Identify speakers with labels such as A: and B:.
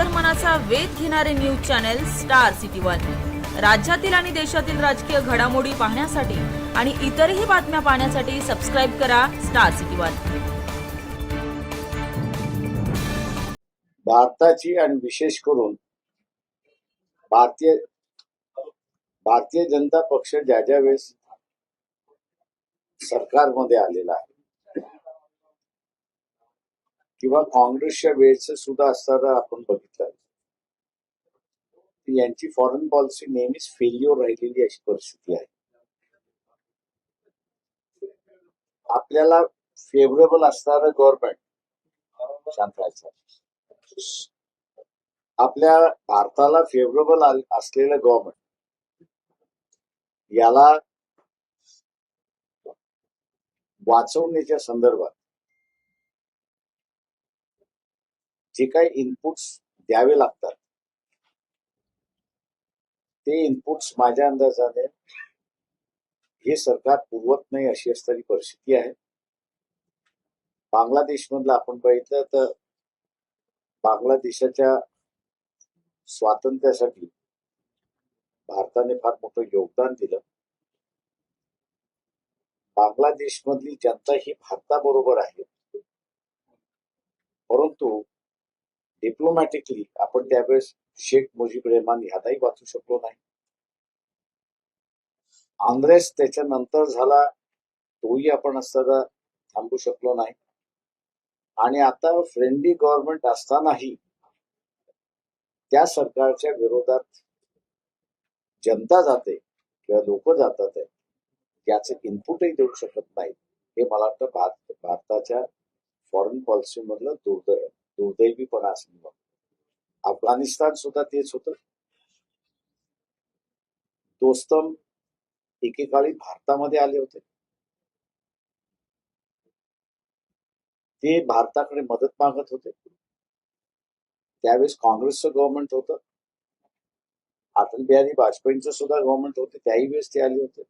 A: अंतर्मनाचा वेध घेणारे news channel star city one. राज्यातील आणि देशातील राजकीय घडामोडी पाहण्यासाठी आणि इतरही बातम्या पाहण्यासाठी सबस्क्राईब करा स्टार सिटी वन.
B: भारताची आणि विशेष करून भारतीय भारतीय जनता पक्ष ज्या ज्या वेळेस सरकारमध्ये आलेला आहे किंवा काँग्रेसच्या वेळेचं सुद्धा असताना आपण बघितलं यांची फॉरेन पॉलिसी नेहमीच फेल्युअर राहिलेली अशी परिस्थिती आहे. आपल्याला फेवरेबल असणार गव्हर्नमेंट शांत राहायचं. आपल्या भारताला फेवरेबल असलेलं गव्हर्नमेंट याला वाचवण्याच्या संदर्भात जे काही इनपुट्स द्यावे लागतात ते इनपुट्स माझ्या अंदाजाने हे सरकार पुरवत नाही अशी असणारी परिस्थिती आहे. बांगलादेशमधलं आपण बघितलं तर बांगलादेशाच्या स्वातंत्र्यासाठी भारताने फार मोठं योगदान दिलं. बांगलादेशमधली जनता ही भारताबरोबर आहे. परंतु डिप्लोमॅटिकली आपण त्यावेळेस शेख मुजीब रेहमान ह्यालाही वाचू शकलो नाही. आंद्रेस त्याच्यानंतर झाला तोही आपण असताना थांबू शकलो नाही. आणि आता फ्रेंडली गव्हर्नमेंट असतानाही त्या सरकारच्या विरोधात जनता जाते किंवा लोक जातात त्याचं याचं इनपुटही देऊ शकत नाही हे मला वाटतं भारत भारताच्या फॉरेन पॉलिसी मधलं दुर्दैव. दुर्दैवीपणा असं अफगाणिस्तान सुद्धा तेच होत. दोस्तम एकेकाळी भारतामध्ये आले होते. ते भारताकडे मदत मागत होते. त्यावेळेस काँग्रेसचं गव्हर्नमेंट होतं. अटल बिहारी वाजपेयींचं सुद्धा गव्हर्नमेंट होते. त्याही वेळेस ते आले होते.